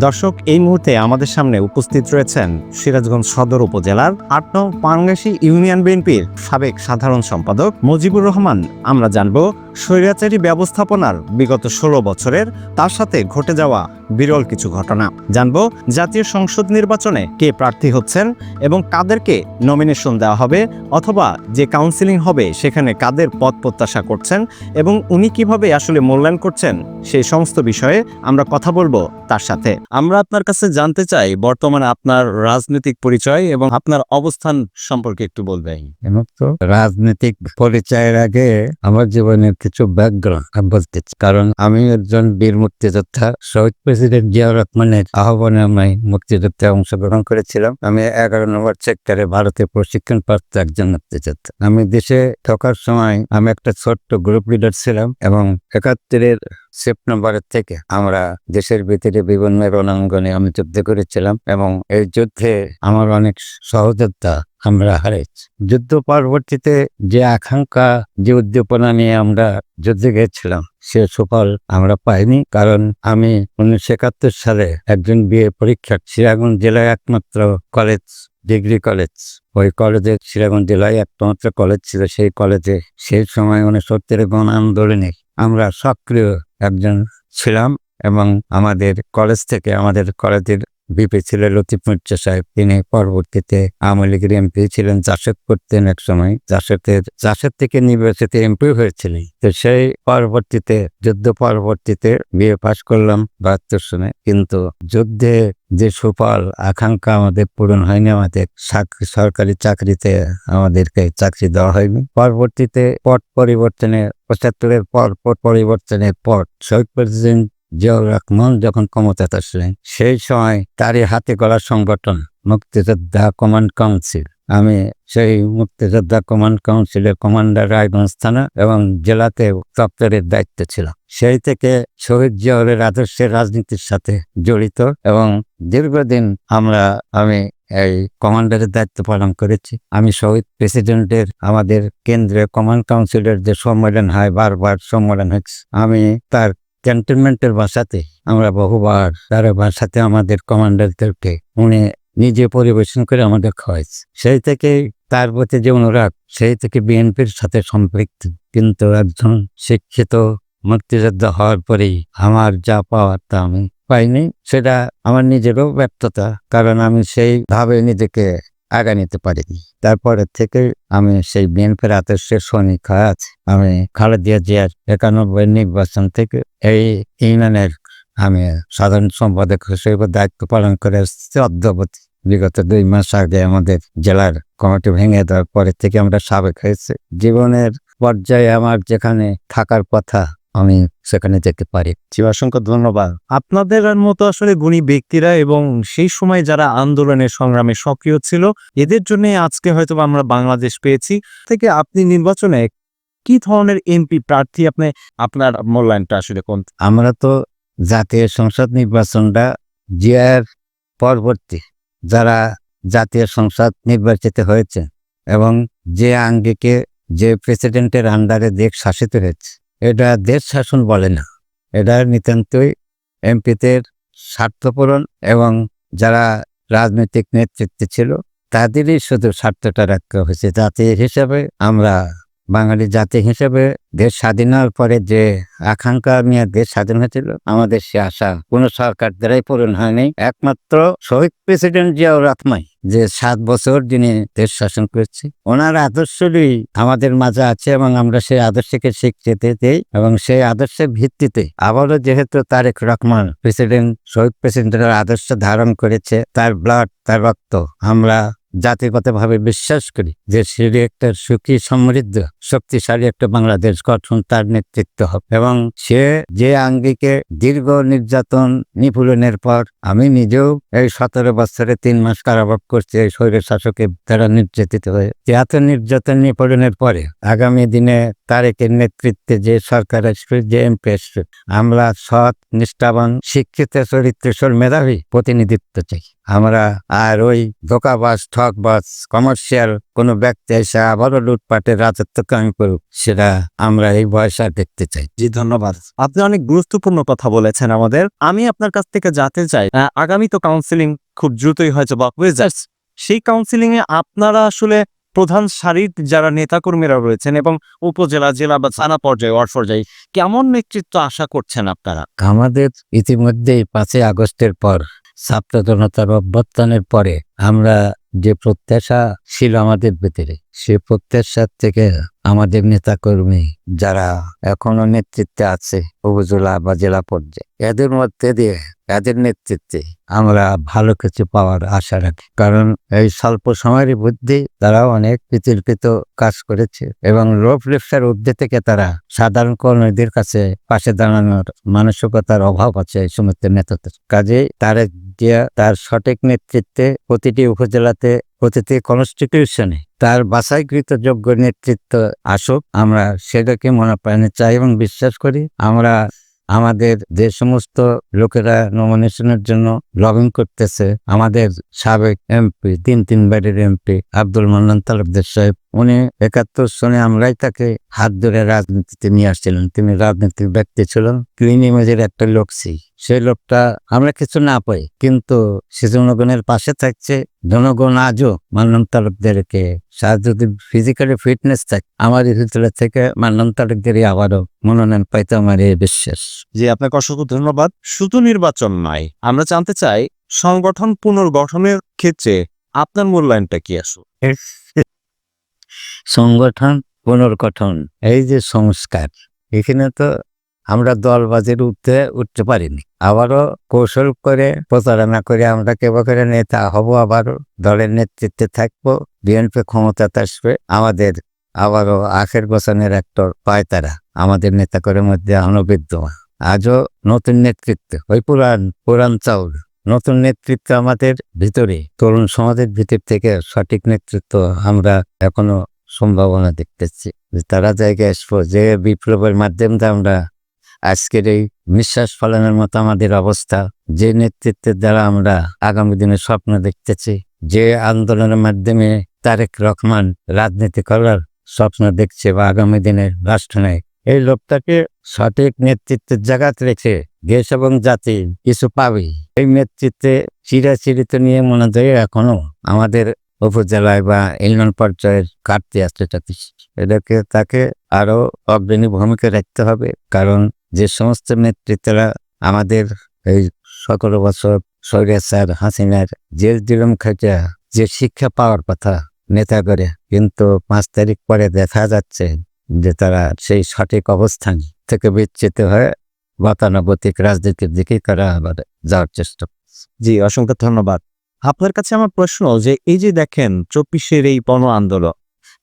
দর্শক, এই মুহূর্তে আমাদের সামনে উপস্থিত রয়েছেন সিরাজগঞ্জ সদর উপজেলার আট নং পাঙ্গাসী ইউনিয়ন বিএনপির সাবেক সাধারণ সম্পাদক মুজিবুর রহমান। আমরা জানব স্বৈরাচারী ব্যবস্থাপনার বিগত ষোলো বছরের তার সাথে ঘটে যাওয়া বিরল কিছু ঘটনা। জানব জাতীয় সংসদ নির্বাচনে কে প্রার্থী হচ্ছেন এবং কাদেরকে নমিনেশন দেওয়া হবে অথবা যে কাউন্সিলিং হবে সেখানে কাদের পদ প্রত্যাশা করছেন এবং উনি কীভাবে আসলে মূল্যায়ন করছেন সেই সমস্ত বিষয়ে আমরা কথা বলব তার সাথে। আমরা আপনার কাছে জানতে চাই বর্তমানে আপনার রাজনৈতিক পরিচয় এবং আপনার অবস্থান সম্পর্কে একটু বলবেন। রাজনৈতিক পরিচয়ের আগে আমার জীবনের কিছু ব্যাকগ্রাউন্ড বলতে কারণ আমি একজন বীর মুক্তিযোদ্ধা, শহীদ প্রেসিডেন্ট জিয়াউর রহমানের আহ্বানে আমি মুক্তিযুদ্ধে অংশগ্রহণ করেছিলাম। আমি এগারো নম্বর সেক্টরে ভারতে প্রশিক্ষণ প্রাপ্ত একজন মুক্তিযোদ্ধা। আমি দেশে ঢোকার সময় আমি একটা ছোট্ট গ্রুপ লিডার ছিলাম এবং একাত্তরের সেপ্টেম্বরের থেকে আমরা দেশের ভিতরে বিভিন্ন রণাঙ্গনে আমি যুদ্ধ করেছিলাম এবং এই যুদ্ধে আমার অনেক সহযোদ্ধা আমরা হারিয়েছি যুদ্ধ পরবর্তীতে যে আকাঙ্ক্ষা, যে উদ্দীপনা নিয়ে আমরা যুদ্ধে গেছিলাম, সে সুফল আমরা পাইনি। কারণ আমি উনিশশো একাত্তর সালে একজন বিয়ে পরীক্ষা সিরাগঞ্জ জেলায় একমাত্র কলেজ, ডিগ্রি কলেজ। ওই কলেজে সিরাগঞ্জ জেলায় একমাত্র কলেজ ছিল, সেই কলেজে সেই সময় উনসত্তরের গণ আন্দোলনে আমরা সক্রিয় একজন ছিলাম এবং আমাদের কলেজ থেকে আমাদের কলেজের বিপি ছিলেন লতিফ মির্জা সাহেব। তিনি পরবর্তীতে আওয়ামী লীগের এমপি ছিলেন জাসদ করতেন এক সময় জাসদের, জাসদ থেকে নির্বাচিত এমপি হয়েছিলেন। তো সেই পরবর্তীতে, যুদ্ধ পরবর্তীতে বিয়ে পাশ করলাম বাহাত্তর সনে। কিন্তু যুদ্ধে যে সুফল, আকাঙ্ক্ষা আমাদের পূরণ হয়নি। আমাদের সরকারি চাকরিতে আমাদেরকে চাকরি দেওয়া হয়নি। পরবর্তীতে পট পরিবর্তনে পঁচাত্তরের পর পর পরিবর্তনের পর শহীদ প্রেসিডেন্ট জিয়াউর রহমান যখন ক্ষমতাতে আসলেন, সেই সময় তারই হাতে গড়া সংগঠন মুক্তিযোদ্ধা কমান্ড কাউন্সিল। আমি সেই মুক্তিযোদ্ধা কমান্ড কাউন্সিলের কমান্ডার রায়গঞ্জ থানা এবং জেলাতে দপ্তরের দায়িত্ব ছিল সেই থেকে শহীদ জিয়াউরের আদর্শের রাজনীতির সাথে জড়িত এবং দীর্ঘদিন আমরা, আমি এই কমান্ডারের দায়িত্ব পালন করেছি। আমি শহীদ প্রেসিডেন্টের, আমাদের কেন্দ্রীয় কমান্ড কাউন্সিলের যে সম্মেলন হয়, বারবার সম্মেলন হচ্ছে আমি তার ক্যান্টনমেন্টের ভাষাতে আমরা বহুবার, তার ভাষাতে আমাদের কমান্ডারদেরকে উনি নিজে পরিবেশন করে আমাদের খাওয়াইছে। সেই থেকে তার প্রতি যে অনুরাগ, সেই থেকে বিএনপির সাথে সম্পৃক্ত। কিন্তু একজন শিক্ষিত মুক্তিযোদ্ধা হওয়ার পরেই আমার যা পাওয়ার তা আমি পাইনি। সেটা আমার নিজেরও ব্যর্থতা, কারণ আমি সেইভাবে নিজেকে আগা নিতে পারিনি। তারপরে থেকে আমি সেই বিএনপির আদর্শের সৈনিক হয়ে আছি। আমি খালেদিয়া জিয়ার একানব্বই নির্বাচন থেকে এই ইউনিয়নের আমি সাধারণ সম্পাদক হিসেবে দায়িত্ব পালন করে এসেছি। অদ্যাবধি বিগত দুই মাস আগে আমাদের জেলার কমিটি ভেঙে দেওয়ার পরে থেকে আমরা সাবেক হয়েছে। জীবনের পর্যায়ে আমার যেখানে থাকার কথা আমি সেখানে যেতে পারি। জি অসংখ্য ধন্যবাদ। আপনাদের মতো আসলে গুণী ব্যক্তিরা এবং সেই সময় যারা আন্দোলনের সংগ্রামে সক্রিয় ছিল এদের জন্য আজকে হয়তো আমরা বাংলাদেশ পেয়েছি। থেকে আপনি নির্বাচনে কি ধরনের এমপি প্রার্থী আপনি আপনার মূল্যায়নটা আসলে কোন? আমরা তো জাতীয় সংসদ নির্বাচনটা জিয়ার পরবর্তী যারা জাতীয় সংসদ নির্বাচিত হয়েছে এবং যে আঙ্গিকে যে প্রেসিডেন্টের আন্ডারে দেশ শাসিত হয়েছে। এটা দেশ শাসন বলে না। এটা নিতান্তই এমপিদের স্বার্থপূরণ এবং যারা রাজনৈতিক নেতৃত্বে ছিল, তাদেরই শুধু স্বার্থটা রাখা হয়েছে। জাতি হিসেবে আমরা বাঙালি জাতি হিসেবে দেশ স্বাধীন হওয়ার পরে যে আকাঙ্ক্ষা নিয়ে দেশ স্বাধীন হয়েছিল, আমাদের সে আশা কোনো সরকার দ্বারাই পূরণ হয়নি। একমাত্র শহীদ প্রেসিডেন্ট জিয়াউর রহমান যে সাত বছর যিনি দেশ শাসন করছে, ওনার আদর্শই আমাদের মাঝে আছে এবং আমরা সেই আদর্শকে স্বীকৃতি দিই এবং সেই আদর্শের ভিত্তিতে আবারও যেহেতু তারেক রহমান প্রেসিডেন্ট, শহীদ প্রেসিডেন্টের আদর্শ ধারণ করেছে, তার ব্লাড তার রক্ত আমরা জাতিগতভাবে বিশ্বাস করি যে সে একটা সুখী, সমৃদ্ধ, শক্তিশালী একটা বাংলাদেশ গঠন তার নেতৃত্ব হবে। এবং সে যে আঙ্গিকে দীর্ঘ নির্যাতন নিপীড়নের পর আমি নিজেও এই সতেরো বছরে তিন মাস কারাবাস করছি এই শরীরের শাসকের দ্বারা নির্যাতিত হয়ে। যে এত নির্যাতন নিপীড়নের পরে আগামী দিনে তারেকের নেতৃত্বে যে সরকার আসবে, যে এমপি আসবে, আমরা সৎ, নিষ্ঠাবান, শিক্ষিত চরিত্রসর মেধাবী প্রতিনিধিত্ব চাই। আমরা আর ওই ধোকাবাস ঠকবাজ কমার্শিয়াল কোনো ব্যক্তি এসে আবারও লুটপাটের রাজত্ব কামি করুক সেটা আমরা এই বয়সে দেখতে চাই। জি ধন্যবাদ। আপনি অনেক গুরুত্বপূর্ণ কথা বলেছেন আমাদের। আমি আপনার কাছ থেকে জানতে চাই আগামী তো কাউন্সিলিং খুব দ্রুতই হয়তো বা হয়ে সেই কাউন্সিলিং এ আপনারা আসলে প্রধান সারির যারা নেতাকর্মীরা রয়েছেন এবং উপজেলা জেলা বা থানা পর্যায়ে ওয়ার্ড পর্যায়ে কেমন নেতৃত্ব আশা করছেন আপনারা? আমাদের ইতিমধ্যেই পাঁচই আগস্টের পর ছাত্র জনতার অভ্যর্থনের পরে আমরা যে প্রত্যাশা ছিল আমাদের ভিতরে, সে প্রত্যাশার থেকে আমাদের নেতাকর্মী যারা এখনও নেতৃত্বে আছে উপজেলা বা জেলা পর্যায়ে, এদের মধ্যে দিয়ে, এদের নেতৃত্বে আমরা ভালো কিছু পাওয়ার আশা রাখি। কারণ এই স্বল্প সময়ের বুদ্ধি তারা অনেক বিতর্কিত কাজ করেছে এবং লোভ লেপসার ঊর্ধ্বে থেকে তারা সাধারণ কর্মীদের কাছে পাশে দাঁড়ানোর মানসিকতার অভাব আছে এই সমস্ত নেতাদের। কাজে তারা দিয়া তার সঠিক নেতৃত্বে প্রতিটি উপজেলাতে প্রতিটি কনস্টিটিউশনে তার বাছাইকৃত যোগ্য নেতৃত্ব আসুক, আমরা সেটাকে মনে প্রাণে চাই এবং বিশ্বাস করি। আমরা আমাদের যে সমস্ত লোকেরা নমিনেশনের জন্য লবিং করতেছে, আমাদের সাবেক এমপি তিন তিনবারের এমপি আব্দুল মান্নান তালুকদার সাহেব উনি একাত্তর সনে আমরাই তাকে হাত ধরে রাজনীতিতে নিয়ে আসছিলেন। তিনি রাজনীতির ব্যক্তি ছিলেন ক্লিন ইমেজের একটা লোক ছিল। সেই লোকটা আমরা কিছু না পাই কিন্তু সে জনগণের পাশে থাকছে। জনগণ আজও মান্নান তালুকদারকে সার যদি ফিজিক্যালি ফিটনেস থাকে আমার ভিতরে থেকে মান্নান তালুকদারই আবারও মনোনয়ন পাইতে আমার এই বিশ্বাস। জি আপনাকে অসংখ্য ধন্যবাদ। শুধু নির্বাচন নয় আমরা জানতে চাই সংগঠন পুনর্গঠনের ক্ষেত্রে আপনার মূল্যায়নটা কি আসলে? সংগঠন, পুনর্গঠন। এই যে সংস্কার, এখানে তো আমরা দলবাজির উঠতে উঠতে পারিনি। আবারও কৌশল করে প্রচারণা করে আমরা কেবা করে নেতা হব আবারও দলের নেতৃত্বে থাকব, বিএনপি ক্ষমতাতে আসবে, আমাদের আবারও আখের গোছানের একটা পায় তারা আমাদের নেতা করে মধ্যে অনবিদ্যমান আজও নতুন নেতৃত্ব, ওই পুরান পুরান চাউল। নতুন নেতৃত্ব আমাদের ভিতরে, তরুণ সমাজের ভিতর থেকে সঠিক নেতৃত্ব আমরা এখনও সম্ভাবনা দেখতেছি। যে তারা জায়গায় আসব, যে বিপ্লবের মাধ্যমে আমরা আজকের এই নিঃশ্বাস ফলানোর মতো আমাদের অবস্থা, যে নেতৃত্বের দ্বারা আমরা আগামী দিনে স্বপ্ন দেখতেছি, যে আন্দোলনের মাধ্যমে তারেক রহমান রাজনীতি করার স্বপ্ন দেখছে বা আগামী দিনের রাষ্ট্র নেয় এই লোকটাকে সঠিক নেতৃত্বের জায়গাতে রেখে দেশ এবং জাতি কিছু পাবে। এই নেতৃত্বে চিরাচিরিত নিয়ে মনে হয় এখনও আমাদের উপজেলায় বা ইউনিয়ন পর্যায়ের কাটতে আসছে তাকে এটাকে তাকে আরও অগ্রণী ভূমিকা রাখতে হবে, কারণ যে সমস্ত নেতৃত্বরা আমাদের এই সকল বছর স্যার হাসিনার জেল জুলুম খাইটা যে শিক্ষা পাওয়ার কথা নেতা করে, কিন্তু পাঁচ তারিখ পরে দেখা যাচ্ছে যে তারা সেই সঠিক অবস্থান থেকে বিচ্ছিত হয়ে গতানুগতিক রাজনীতির দিকে তারা আবার যাওয়ার চেষ্টা করছে। জি অসংখ্য ধন্যবাদ। আপনার কাছে আমার প্রশ্ন যে এই যে দেখেন চব্বিশের এই গণ আন্দোলন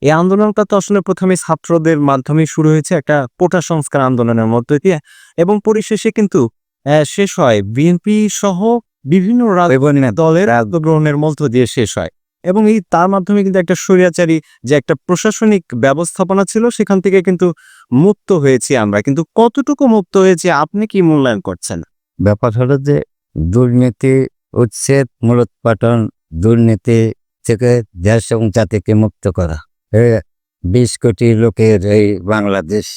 এই আন্দোলনটা তো আসলে প্রথমে ছাত্রদের মাধ্যমে শুরু হয়েছে একটা কোটা সংস্কার আন্দোলনের মধ্য দিয়ে এবং পরিশেষে কিন্তু আহ, শেষ হয়। বিএনপি সহ বিভিন্ন দলের গ্রহণের মধ্য দিয়ে শেষ হয়। এবং এই তার মাধ্যমে কিন্তু একটা স্বৈরাচারী যে একটা প্রশাসনিক ব্যবস্থাপনা ছিল, সেখান থেকে কিন্তু মুক্ত হয়েছি আমরা। কিন্তু কতটুকু মুক্ত হয়েছে, আপনি কি মূল্যায়ন করছেন? ব্যাপার হলো যে দুর্নীতি, উচ্ছেদ মূলোৎপাটন দুর্নীতি থেকে দেশ এবং জাতিকে মুক্ত করা। বিশ কোটি লোকের এই বাংলাদেশ,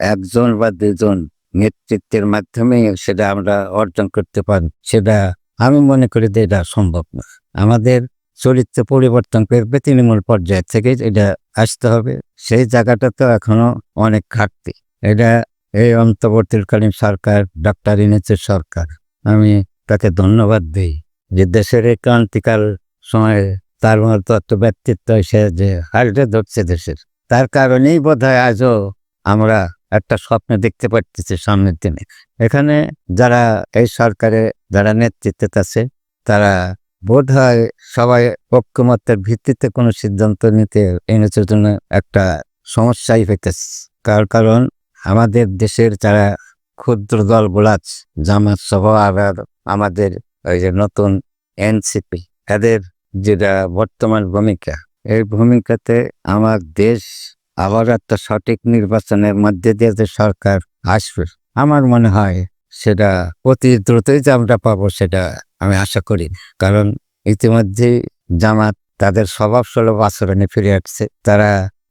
একজন বা দুজন নেতৃত্বের মাধ্যমে সেটা আমরা অর্জন করতে পারি। সেটা আমি মনে করি যে এটা সম্ভব না। আমাদের চরিত্র পরিবর্তন করবে তৃণমূল পর্যায় থেকে এটা আসতে হবে। সেই জায়গাটা তো এখনও অনেক ঘাটতি। এটা এই অন্তর্বর্তীকালীন সরকার ডক্টর ইনেচের সরকার, আমি তাকে ধন্যবাদ দিই যে দেশের এই ক্রান্তিকাল সময়ে তার মতো একটা ব্যক্তিত্ব সে যে হালটে ধরছে দেশের। তার কারণেই বোধ হয় আজও আমরা একটা স্বপ্ন দেখতে পারতেছি সামনের দিনে। এখানে যারা এই সরকারে, যারা নেতৃত্বে আছে, তারা বোধ হয় সবাই ঐক্যমত্যের ভিত্তিতে কোনো সিদ্ধান্ত নিতে এনেছের জন্য একটা সমস্যাই হইতেছে। তার কারণ? আমাদের দেশের যারা ক্ষুদ্র দল বোলাচ জামাত সহ আবার আমাদের ওই যে নতুন এনসিপি এদের যেটা বর্তমান ভূমিকা, এই ভূমিকাতে আমার দেশ আবার একটা সঠিক নির্বাচনের মধ্যে দিয়ে যে সরকার আসবে, আমার মনে হয় সেটা অতি দ্রুতই যে আমরা পাবো সেটা আমি আশা করি। কারণ ইতিমধ্যে জামাত তাদের স্বভাব সুলভ আচরণে ফিরে আসছে। তারা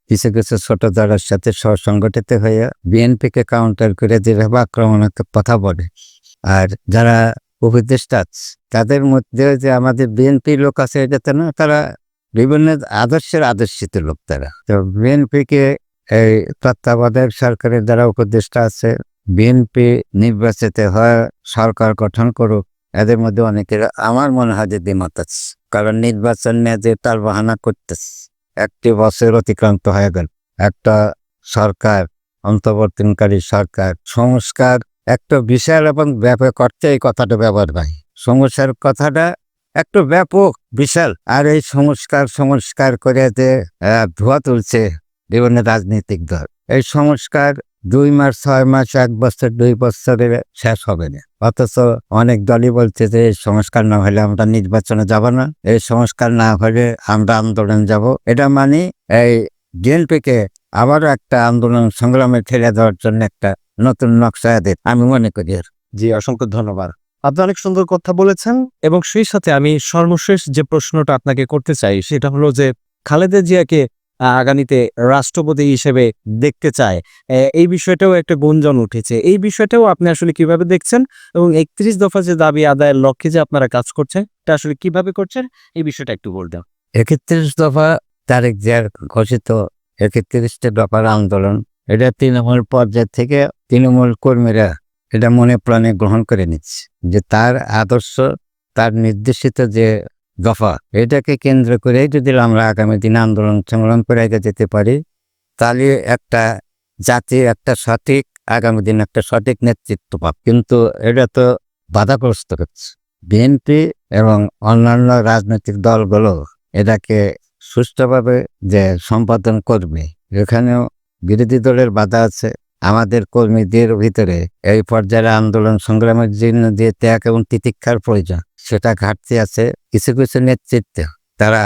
কিছু কিছু ছোট দলের সাথে সংগঠিত হয়ে বিএনপিকে কাউন্টার করে যেভাবে আক্রমণাত্মক কথা বলে। আর যারা উপদেষ্টা তাদের মধ্যে যে আমাদের বিএনপি লোক আছে এটাতে না, তারা বিভিন্ন আদর্শের আদর্শিত লোক তারা। তো বিএনপিকে এই তত্ত্বাবধায়ক সরকারের দ্বারা উপদেষ্টা আছে, বিএনপি নির্বাচিত হয় সরকার গঠন করুক এদের মধ্যে অনেকের আমার মনে হয় যে দ্বিমত আছে। কারণ নির্বাচন নিয়ে যে তার বাহানা করতেছে। একটি বছর অতিক্রান্ত হয়ে গেল। একটা সরকার অন্তর্বর্তীকারী সরকার, সংস্কার, একটা বিশাল এবং ব্যাপক অর্থে এই কথাটা ব্যবহার হয়। সংস্কার কথাটা একটু ব্যাপক, বিশাল। আর এই সংস্কার সংস্কার করে যে ধোয়া তুলছে বিভিন্ন রাজনৈতিক দল। এই সংস্কার দুই মাস, ছয় মাস, এক বছর, দুই বছরে শেষ হবে না। অথচ অনেক দলই বলছে যে, এই সংস্কার না হলে আমরা নির্বাচনে যাব না। এই সংস্কার না হলে আমরা আন্দোলন যাব। এটা মানে এই ডিএনপিকে আবারও একটা আন্দোলন সংগ্রামে ঠেলে দেওয়ার জন্য একটা নতুন নকশা এদের আমি মনে করি আর। জি, অসংখ্য ধন্যবাদ। আপনি অনেক সুন্দর কথা বলেছেন এবং সেই সাথে আমি সর্বশেষ যে প্রশ্নটা আপনাকে করতে চাই, সেটা হলো যে, খালেদা জিয়াকে আগামীতে রাষ্ট্রপতি হিসেবে দেখতে চায়। এই বিষয়টাও একটা গুঞ্জন উঠেছে। এই বিষয়টাও আপনি আসলে কীভাবে দেখছেন? এবং একত্রিশ দফা যে দাবি আদায়ের লক্ষ্যে যে আপনারা কাজ করছেন, এটা আসলে কীভাবে করছেন? এই বিষয়টা একটু বলতেন একত্রিশ দফা তারেক জিয়ার ঘোষিত, একত্রিশটা দফার আন্দোলন, এটা তৃণমূল পর্যায় থেকে তৃণমূল কর্মীরা এটা মনে প্রাণে গ্রহণ করে নিচ্ছে। যে তার আদর্শ, তার নির্দেশিত যে দফা এটাকে কেন্দ্র করে যদি আমরা আগামী দিনে আন্দোলন সংগ্রাম করে যেতে পারি, তাহলে একটা জাতি, একটা সঠিক, আগামী দিন একটা সঠিক নেতৃত্ব পাব। কিন্তু এটা তো বাধাগ্রস্ত হচ্ছে। বিএনপি এবং অন্যান্য রাজনৈতিক দলগুলো এটাকে সুষ্ঠুভাবে যে সম্পাদন করবে, এখানেও বিরোধী দলের বাধা আছে। আমাদের কর্মীদের ভিতরে এই পর্যায়ে আন্দোলন সংগ্রামের জন্য যে ত্যাগ এবং তিতিক্ষার প্রয়োজন। সেটা ঘাটতি আছে। কিছু কিছু নেতৃত্ব তারা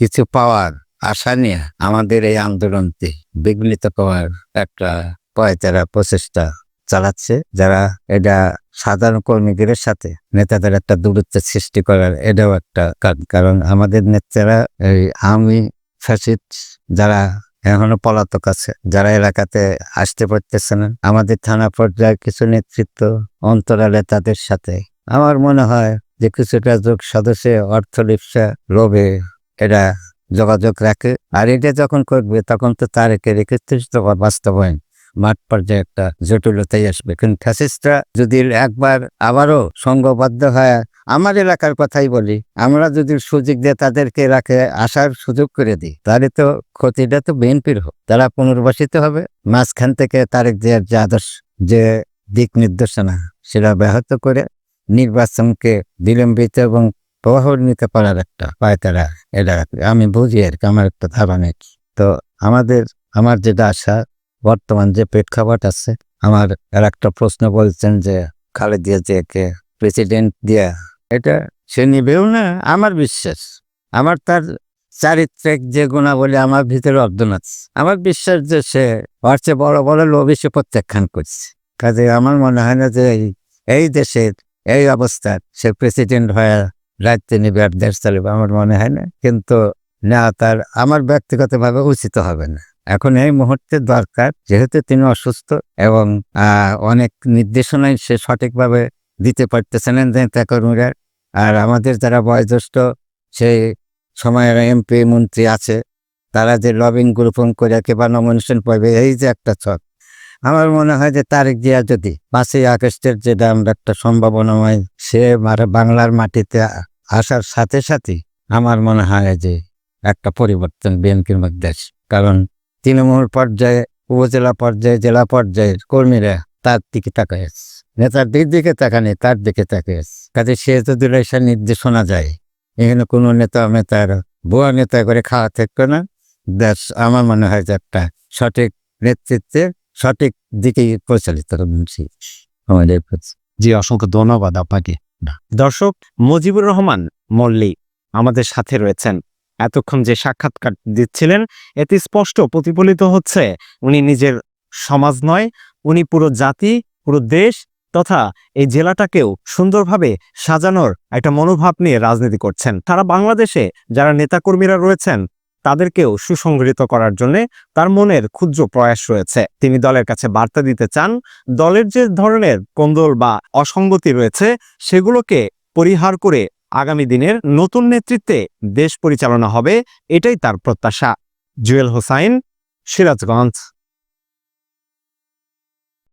কিছু পাওয়ার আশা নিয়ে আমাদের এই আন্দোলনকে বিঘ্নিত করার একটা পয়তারা প্রচেষ্টা চালাচ্ছে। যারা এটা সাধারণ কর্মীদের সাথে নেতাদের একটা দূরত্ব সৃষ্টি করার এটাও একটা কারণ। আমাদের নেতারা এই আমি ফ্যাসিড যারা এখনও পলাতক আছে, যারা এলাকাতে আসতে পারতেছে না, আমাদের থানা পর্যায়ে কিছু নেতৃত্ব অন্তরালে তাদের সাথে। আমার মনে হয় যে কিছুটা যোগ সদস্য অর্থ লিপসা লোভে এরা যোগাযোগ রাখে। আর এটা যখন করবে, তখন তো তার একে দফা বাস্তবায়ন মাঠ পর্যায়ে একটা জটিলতাই আসবে। কিন্তু ফ্যাসিস্টরা যদি একবার আবারও সংঘবদ্ধ হয়, আমার এলাকার কথাই বলি, আমরা যদি সুযোগ দিয়ে তাদেরকে রাখে আসার সুযোগ করে দিই, তাহলে তো ক্ষতিটা তো বিএনপির হোক। তারা পুনর্বাসিত হবে। মাঝখান থেকে তারেক যে আদর্শ, যে দিক নির্দেশনা, সেটা ব্যাহত করে নির্বাচনকে বিলম্বিত এবং প্রভাবান্বিত করার একটা পায় তারা এটা আমি বুঝি আর কি, আমার একটা ধারণা। তো আমাদের আমার যেটা আশা বর্তমান যে প্রেক্ষাপট আছে আমার আর একটা প্রশ্ন বলছেন যে খালেদিয়া জিয়াকে প্রেসিডেন্ট দিয়া এটা সে নিবেও না? আমার বিশ্বাস আমার তার চারিত্রিক যে গুণাবলী আমার ভিতরে অর্জন আছে। আমার বিশ্বাস যে সে ওর চেয়ে বড় বড় লোভী সে প্রত্যাখ্যান করছে। কাজে আমার মনে হয় না যে এই দেশের এই অবস্থার সে প্রেসিডেন্ট হয়ে রাজ্য নিবে আর দেশ চালাবে, আমার মনে হয় না। কিন্তু না, তার আমার ব্যক্তিগতভাবে উচিত হবে না। এখন এই মুহূর্তে দরকার, যেহেতু তিনি অসুস্থ এবং অনেক নির্দেশনায় সে সঠিকভাবে দিতে পারতেছেন নেতা কর্মীরা। আর আমাদের যারা বয়োজ্যেষ্ঠ, সেই সময়ের এমপি, মন্ত্রী আছে, তারা যে লবিং গ্রুপিং করে কিংবা নমিনেশন পাবে, এই যে একটা ছক। আমার মনে হয় যে তারেক জিয়া যদি পাঁচই আগস্টের যেটা আমরা একটা সম্ভাবনাময় সে বাংলার মাটিতে আসার সাথে সাথে আমার মনে হয় যে একটা পরিবর্তন বিএনপির মধ্যে। কারণ তৃণমূল পর্যায়ে, উপজেলা পর্যায়ে, জেলা পর্যায়ের কর্মীরা তার দিকে তাকায়। নেতাদের দিকে তাকানি তার দিকে তাকিয়ে। কাজে সে যদি এসে নির্দেশনা যায় এখানে কোনো নেতা মেতার বুয়া নেতা করে খাওয়া থাকবে না দেশ আমার মনে হয় যে একটা সঠিক নেতৃত্বে সঠিক দিকে পরিচালিত হবে আমাদের জি অসংখ্য ধন্যবাদ আপনাকে। দর্শক মুজিবুর রহমান মল্লিক আমাদের সাথে রয়েছেন। এতক্ষণ যে সাক্ষাৎকার দিচ্ছিলেন এতে স্পষ্ট প্রতিফলিত হচ্ছে উনি নিজের সমাজ নয় উনি পুরো জাতি পুরো দেশ তথা এই জেলাটাকেও সুন্দরভাবে সাজানোর একটা মনোভাব নিয়ে রাজনীতি করছেন। সারা বাংলাদেশে যারা নেতাকর্মীরা রয়েছেন তাদেরকেও সুসংগঠিত করার জন্য তার মনের ক্ষুদ্র প্রয়াস রয়েছে। তিনি দলের কাছে বার্তা দিতে চান, দলের যে ধরনের কোন্দল বা অসঙ্গতি রয়েছে, সেগুলোকে পরিহার করে আগামী দিনের নতুন নেতৃত্বে দেশ পরিচালনা হবে, এটাই তার প্রত্যাশা। জুয়েল হোসাইন, সিরাজগঞ্জ।